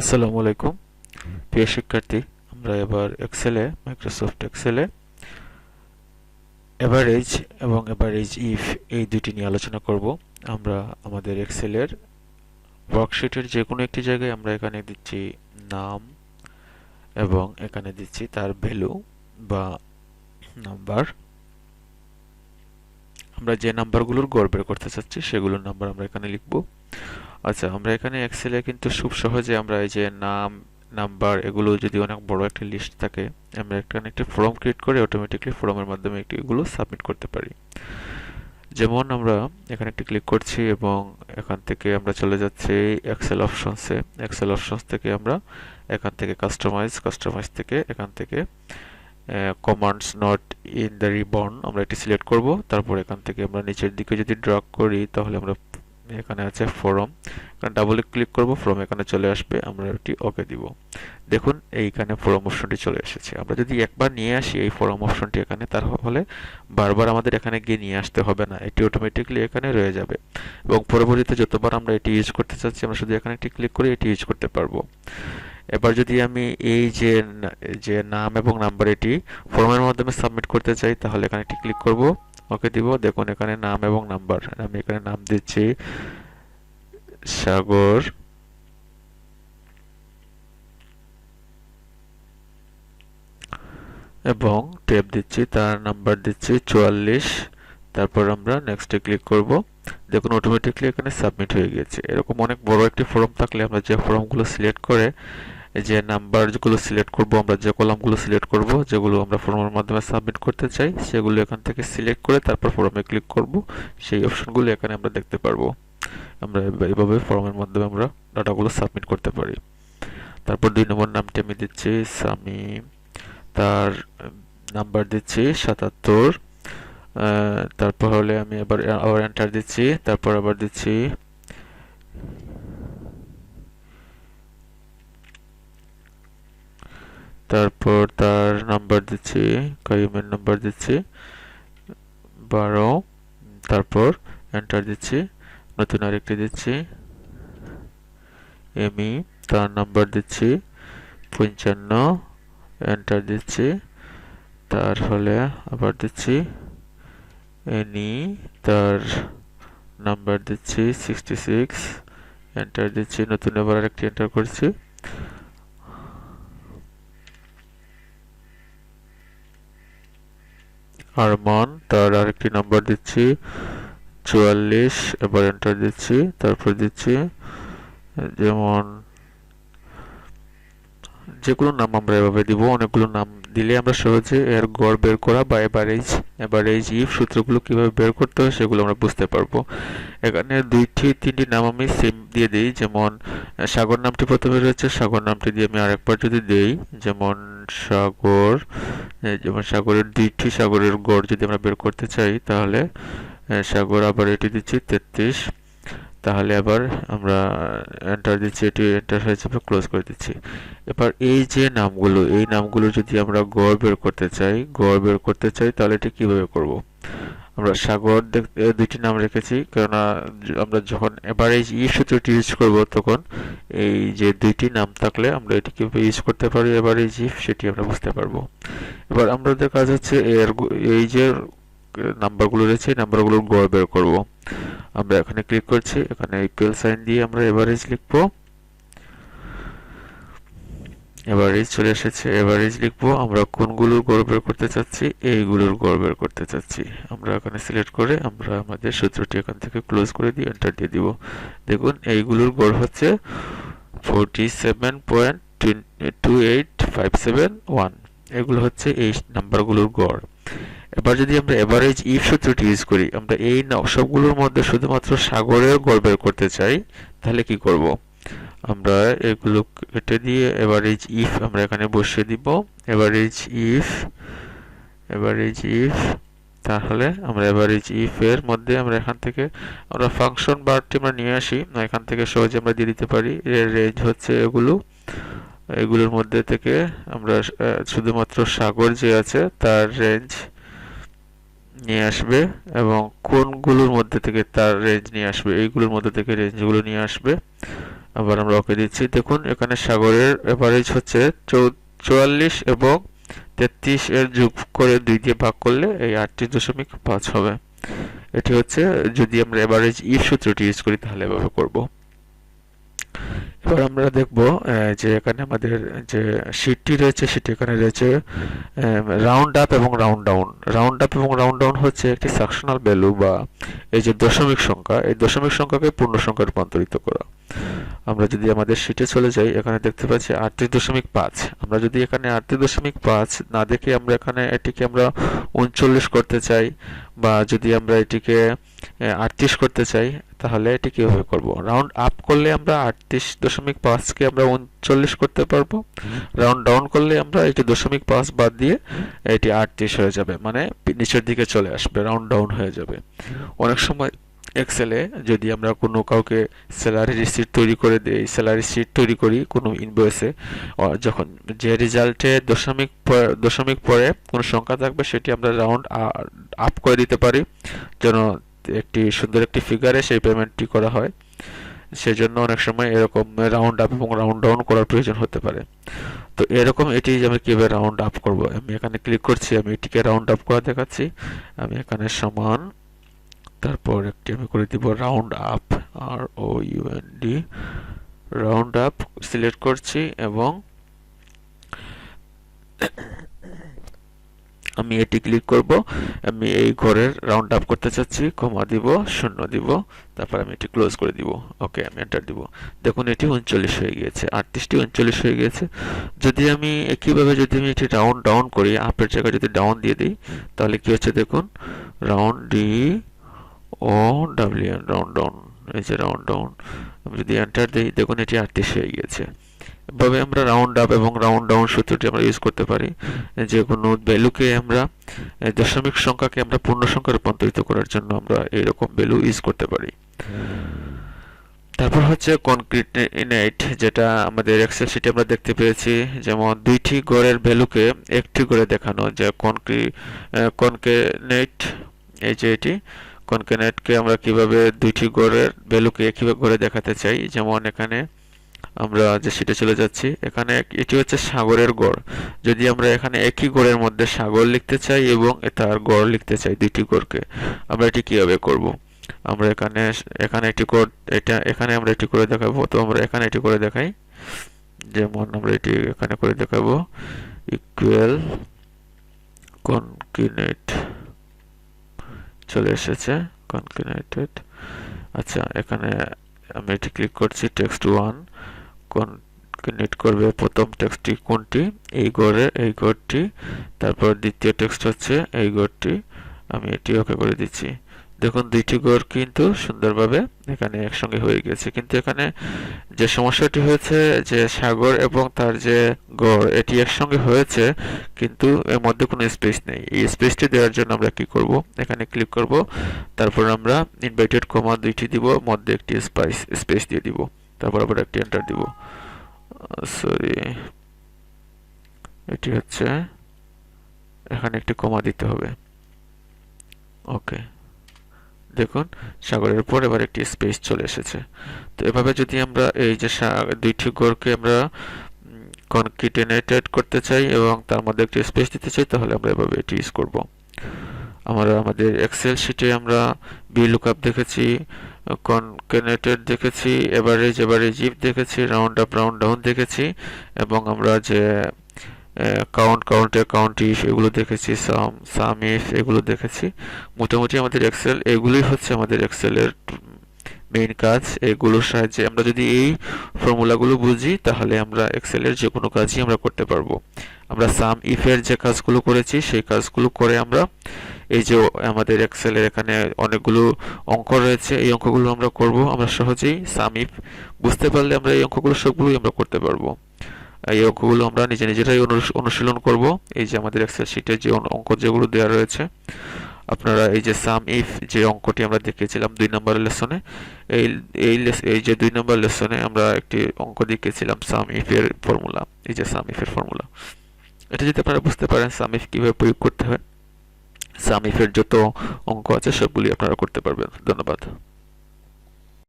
আসসালামু আলাইকুম। প্রিয় শিক্ষার্থী, আমরা এবার এক্সেলে মাইক্রোসফট এক্সেলে এভারেজ এবং এভারেজ ইফ এই দুটি নিয়ে আলোচনা করব। আমরা আমাদের এক্সেলের ওয়ার্কশিটের যে কোনো একটি জায়গায় আমরা এখানে দিচ্ছি নাম এবং এখানে দিচ্ছি তার ভ্যালু বা নাম্বার আমরা যে নাম্বারগুলোর গড় বের করতে চাচ্ছি, সেগুলোর নাম্বার আমরা এখানে লিখব। আচ্ছা আমরা এখানে এক্সেলে কিন্তু খুব সহজে আমরা এই যে নাম, নাম্বার এগুলো যদি অনেক বড় একটা লিস্ট থাকে, আমরা এখানে একটি ফর্ম ক্রিয়েট করে অটোমেটিকলি ফর্মের মাধ্যমে একটি এগুলো সাবমিট করতে পারি। যেমন আমরা এখানে একটি ক্লিক করছি এবং এখান থেকে আমরা চলে যাচ্ছি এক্সেল অপশনসে এক্সেল অপশনস থেকে আমরা এখান থেকে কাস্টমাইজ কাস্টমাইজ থেকে এখান থেকে commands not in the ribbon আমরা এটি সিলেক্ট করব। তারপর এখান থেকে আমরা নিচের দিকে যদি ড্রাগ করি, তাহলে আমরা এখানে আছে ফরম এখানে ডাবল ক্লিক করব ফরম এখানে চলে আসবে, আমরা এটি ওকে দিব। দেখুন, এইখানে ফরম অপশনটি চলে এসেছে। আমরা যদি একবার নিয়ে আসি এই ফরম অপশনটি এখানে, তাহলে বারবার আমাদের এখানে গিয়ে নিয়ে আসতে হবে না। এটি অটোমেটিকলি এখানে রয়ে যাবে। এবং পরবর্তীতে যতবার আমরা এটি ইউজ করতে চাচ্ছি, আমরা শুধু এখানে একটি ক্লিক করে এটি ইউজ করতে পারব। এবার যদি আমি এই যে যে নাম এবং নাম্বার এটি ফর্মের মাধ্যমে সাবমিট করতে চাই, তাহলে এখানে একটি ক্লিক করব। ওকে দিব। দেখুন, এখানে নাম এবং নাম্বার। আমি এখানে নাম দিচ্ছি সাগর এবং ট্যাব দিচ্ছি, তার নাম্বার দিচ্ছি চুয়াল্লিশ। তারপর আমরা নেক্সটে ক্লিক করব। দেখুন অটোমেটিকলি এখানে সাবমিট হয়ে গেছে। এরকম অনেক বড় একটি ফর্ম থাকলে আমরা যে ফর্মগুলো সিলেক্ট করে যে নাম্বারগুলো সিলেক্ট করব, আমরা যে কলামগুলো সিলেক্ট করব, যেগুলো আমরা ফর্মের মাধ্যমে সাবমিট করতে চাই, সেগুলো এখান থেকে সিলেক্ট করে তারপর ফর্মে ক্লিক করব। সেই অপশনগুলো এখানে আমরা দেখতে পারব। আমরা এইভাবে ফর্মের মাধ্যমে আমরা ডাটাগুলো সাবমিট করতে পারি। তারপর দুই নম্বর নামটি আমি দিচ্ছি সামি, তার নাম্বার দিচ্ছি সাতাত্তর তারপর হলে আমি আবার আবার এন্টার দিচ্ছি, তারপর আবার দিচ্ছি তারপর তার নাম্বার দিচ্ছি কাইমের নাম্বার দিচ্ছি, বারো, তারপর এন্টার দিচ্ছি, নতুন আরেকটি দিচ্ছি এমি তার নাম্বার দিচ্ছি, পঞ্চান্ন এন্টার দিচ্ছি, তার হলে আবার দিচ্ছি এনি তার নাম্বার দিচ্ছি সিক্সটি সিক্স এন্টার দিচ্ছি, নতুন আবার আরেকটি এন্টার করছি আরমান, তার আরেকটি নাম্বার দিচ্ছি, চুয়াল্লিশ, এবার এন্টার দিচ্ছি, তারপর দিচ্ছি, যেমন যেগুলো নাম আমরা এভাবে দিব, অনেকগুলো নাম দিলে আমরা সহজে এর গড় বের করা বা এভারেজ এভারেজ ইফ সূত্রগুলো কীভাবে বের করতে হয় সেগুলো আমরা বুঝতে পারব। এখানে দুইটি, তিনটি নাম আমি সেম দিয়ে দিই, যেমন, সাগর নামটি প্রথমে রয়েছে, সাগর নামটি দিয়ে আমি আরেকবার যদি দেই, যেমন সাগর যেমন সাগরের দুইটি সাগরের গড় যদি আমরা বের করতে চাই, তাহলে সাগর আবার এটি দিচ্ছি তেত্রিশ। তাহলে আবার আমরা এন্টার দিচ্ছি, এটি এন্টার যাবে ক্লোজ করে দিচ্ছি। এবার এই যে নামগুলো, এই নামগুলো যদি আমরা গড় বের করতে চাই, গড় বের করতে চাই, তাহলে এটি কীভাবে করব? আমরা সাগর দুইটি নাম রেখেছি, কেননা আমরা যখন এভারেজ ই সূত্রটি ইউজ করব তখন এই যে দুইটি নাম থাকলে আমরা এটি কীভাবে ইউজ করতে পারি এভারেজ ইফ সেটি আমরা বুঝতে পারব। এবার আমাদের কাজ হচ্ছে এর এই যে নাম্বারগুলো রয়েছে নাম্বারগুলোর গড় বের করব। আমরা এখানে ক্লিক করছি, এখানে ইকুয়াল সাইন দিয়ে আমরা এভারেজ লিখব। এভারেজ চলে এসেছে। এভারেজ লিখব, আমরা কোনগুলোর গড় বের করতে চাচ্ছি? এইগুলোর গড় বের করতে চাচ্ছি। আমরা এখানে সিলেক্ট করে আমরা আমাদের সূত্রটি এখান থেকে ক্লোজ করে দিয়ে এন্টার দিয়ে দিব। দেখুন, এইগুলোর গড় হচ্ছে forty seven point two eight five seven one এগুলো হচ্ছে এই নাম্বারগুলোর গড়। এবার যদি আমরা এভারেজ ইফ সূত্রটি ইউজ করি, আমরা এই সবগুলোর মধ্যে শুধুমাত্র সাগরের গড় বের করতে চাই, তাহলে কি করব? আমরা এগুলো কেটে দিয়ে এভারেজ ইফ আমরা এখানে বসিয়ে দিব। এভারেজ ইফ এভারেজ ইফ তাহলে আমরা এভারেজ ইফ এর মধ্যে আমরা এখান থেকে আমরা ফাংশন বারটি আমরা নিয়ে আসি। এখান থেকে সহজে আমরা দিয়ে দিতে পারি। এর রেঞ্জ হচ্ছে এগুলো। এগুলোর মধ্যে থেকে আমরা শুধুমাত্র সাগর যে আছে তার রেঞ্জ নিয়ে আসবে এবং কোনগুলোর মধ্যে থেকে তার রেঞ্জ নিয়ে আসবে, এইগুলোর মধ্যে থেকে রেঞ্জগুলো নিয়ে আসবে। আবার আমরা ওকে দিচ্ছি। দেখুন, এখানে সাগরের এভারেজ হচ্ছে চুয়াল্লিশ এবং তেত্রিশ এর যুগ করে দুই দিয়ে ভাগ করলে এই আটত্রিশ দশমিক পাঁচ হবে। এটি হচ্ছে, যদি আমরা এভারেজ ইফ সূত্রটি ইউজ করি, তাহলে এভাবে করব। এবার আমরা দেখব যে এখানে আমাদের যে শীটটি রয়েছে, সেটি এখানে রয়েছে রাউন্ড আপ এবং রাউন্ড ডাউন রাউন্ড আপ এবং রাউন্ড ডাউন হচ্ছে একটি সাকশনাল ভ্যালু বা এই যে দশমিক সংখ্যা, এই দশমিক সংখ্যাকে পূর্ণ সংখ্যায় রূপান্তরিত করা। আমরা যদি আমাদের শীটে চলে যাই, এখানে দেখতে পাচ্ছি আটত্রিশ দশমিক পাঁচ। আমরা যদি এখানে আটত্রিশ দশমিক পাঁচ না দেখে আমরা এখানে এটিকে আমরা উনচল্লিশ করতে চাই বা যদি আমরা এটিকে আটত্রিশ করতে চাই তাহলে এটি কীভাবে করব? রাউন্ড আপ করলে আমরা আটত্রিশ দশমিক পাঁচকে আমরা উনচল্লিশ করতে পারব। রাউন্ড ডাউন করলে আমরা এটি দশমিক পাঁচ বাদ দিয়ে এটি আটত্রিশ হয়ে যাবে মানে নিচের দিকে চলে আসবে রাউন্ড ডাউন হয়ে যাবে। অনেক সময় এক্সেলে যদি আমরা কোনো কাউকে স্যালারি রিসিট তৈরি করে দিই স্যালারি শিট তৈরি করি কোনো ইনভয়েসে যখন যে রেজাল্টে দশমিক দশমিক পরে কোনো সংখ্যা থাকবে সেটি আমরা রাউন্ড আপ করে দিতে পারি। যেন একটি সুন্দর একটি ফিগারে সেই পেমেন্টটি করা হয়। সেজন্য অনেক সময় এরকম রাউন্ড আপ এবং রাউন্ড ডাউন করার প্রয়োজন হতে পারে। তো এরকম এটি আমি কীভাবে রাউন্ড আপ করব? আমি এখানে ক্লিক করছি, আমি এটিকে রাউন্ড আপ করা দেখাচ্ছি। আমি এখানে সমান, তারপর একটি আমি করে দিব round up R O U N D round up select করছি এবং আমি এটি ক্লিক করব, আমি এই ঘরের রাউন্ড আপ করতে চাচ্ছি কমা দিব, শূন্য দিব, তারপর আমি এটি ক্লোজ করে দিব ওকে আমি এন্টার দিব। দেখুন, এটি উনচল্লিশ হয়ে গিয়েছে, আটত্রিশটি উনচল্লিশ হয়ে গিয়েছে। যদি আমি একইভাবে যদি আমি এটি রাউন্ড ডাউন করি আপের জায়গায় যদি ডাউন দিয়ে দিই, তাহলে কি হচ্ছে দেখুন round D O W round down এই যে রাউন্ড ডাউন আমি যদি এন্টার দিই, দেখুন, এটি আটত্রিশ হয়ে গিয়েছে। এভাবে আমরা রাউন্ড আপ এবং রাউন্ড ডাউন সূত্রটি আমরা ইউজ করতে পারি। যে কোনো ভ্যালুকে আমরা দশমিক সংখ্যাকে আমরা পূর্ণ সংখ্যা রূপান্তরিত করার জন্য আমরা এইরকম ভ্যালু ইউজ করতে পারি। তারপর হচ্ছে কনক্রিট ইনাইট যেটা আমাদের এক্সেল শিটে আমরা দেখতে পেয়েছি। যেমন দুইটি গড়ের ভ্যালুকে একটি করে দেখানো, যে কনক্রি কনকেনেট এই যে এটি কনকেনেটকে আমরা কীভাবে দুইটি গড়ের ভ্যালুকে একইভাবে গড়ে দেখাতে চাই। যেমন এখানে আমরা যে সেটা চলে যাচ্ছি, এখানে এটি হচ্ছে সাগরের গড়। যদি আমরা এখানে একই গড়ের মধ্যে সাগর লিখতে চাই এবং তার গড় লিখতে চাই দুইটি গড়কে, আমরা এটি কীভাবে করব? আমরা এখানে এখানে এটি এটা এখানে আমরা এটি করে দেখাবো, তো আমরা এখানে এটি করে দেখাই। যেমন আমরা এটি এখানে করে দেখাবো। ইকুয়াল কনকিনেট চলে এসেছে, কনকিনেটেড। আচ্ছা এখানে আমি এটি ক্লিক করছি, টেক্সট ওয়ান। কনকিনেট করবে প্রথম টেক্সটটি কোনটি? এই গড়ে, এই গড়টি, তারপর দ্বিতীয় টেক্সট হচ্ছে এই গড়টি। আমি এটি ওকে করে দিচ্ছি। দেখুন, দুইটি গড় কিন্তু সুন্দরভাবে এখানে একসঙ্গে হয়ে গেছে। কিন্তু এখানে যে সমস্যাটি হয়েছে যে সাগর এবং তার যে গড়, এটি একসঙ্গে হয়েছে, কিন্তু এর মধ্যে কোনো স্পেস নেই। এই স্পেসটি দেওয়ার জন্য আমরা কি করব? এখানে ক্লিক করব। তারপর আমরা ইনভাইটেড কমা দুইটি দিব, মধ্যে একটি স্পাইস স্পেস দিয়ে দিব। তারপর আবার একটি এন্টার দিব। সরি এটি হচ্ছে, এখানে একটি কমা দিতে হবে। ওকে দেখুন, সাগরের পর এবার একটি স্পেস চলে এসেছে। তো এভাবে যদি আমরা এই যে দুইটি গড়কে আমরা কনকিটেনেটেড করতে চাই এবং তার মধ্যে একটি স্পেস দিতে চাই, তাহলে আমরা এভাবে এটি ইউজ করব। আমরা আমাদের এক্সেল শিটে আমরা বি লুকআপ দেখেছি। কনকেনেটেড দেখেছি এভারেজ এভারেজ ইফ দেখেছি রাউন্ড আপ রাউন্ড ডাউন দেখেছি, এবং আমরা যে কাউন্ট কাউন্টে কাউন্ট ইফ এগুলো দেখেছি সাম সাম ইফ এগুলো দেখেছি, মোটামুটি আমাদের এক্সেল এগুলোই হচ্ছে আমাদের এক্সেলের মেইন কাজ, এগুলোর সাহায্যে আমরা যদি এই ফর্মুলাগুলো বুঝি, তাহলে আমরা এক্সেলের যে কোনো কাজই আমরা করতে পারব। আমরা সাম ইফের যে কাজগুলো করেছি, সেই কাজগুলো করে আমরা এই যে আমাদের এক্সেলের এখানে অনেকগুলো অঙ্ক রয়েছে, এই অঙ্কগুলো আমরা করব। আমরা সহজেই সাম ইফ বুঝতে পারলে আমরা এই অঙ্কগুলো সবগুলোই আমরা করতে পারব। এই অঙ্কগুলো আমরা নিজে নিজেরাই অনুশীলন করব। এই যে আমাদের এক্সেল শিটে যে অঙ্ক যেগুলো দেওয়া রয়েছে, আপনারা এই যে সাম ইফ যে অঙ্কটি আমরা দেখিয়েছিলাম দুই নম্বর লেসনে, এই এই এই যে দুই নম্বর লেসনে আমরা একটি অঙ্ক দেখিয়েছিলাম সাম ইফের ফর্মুলা, এই যে সাম ইফের ফর্মুলা। এটা যদি আপনারা বুঝতে পারেন সাম ইফ কীভাবে প্রয়োগ করতে হয়। সাম ইফের যত অঙ্ক আছে সবগুলি আপনারা করতে পারবেন। ধন্যবাদ।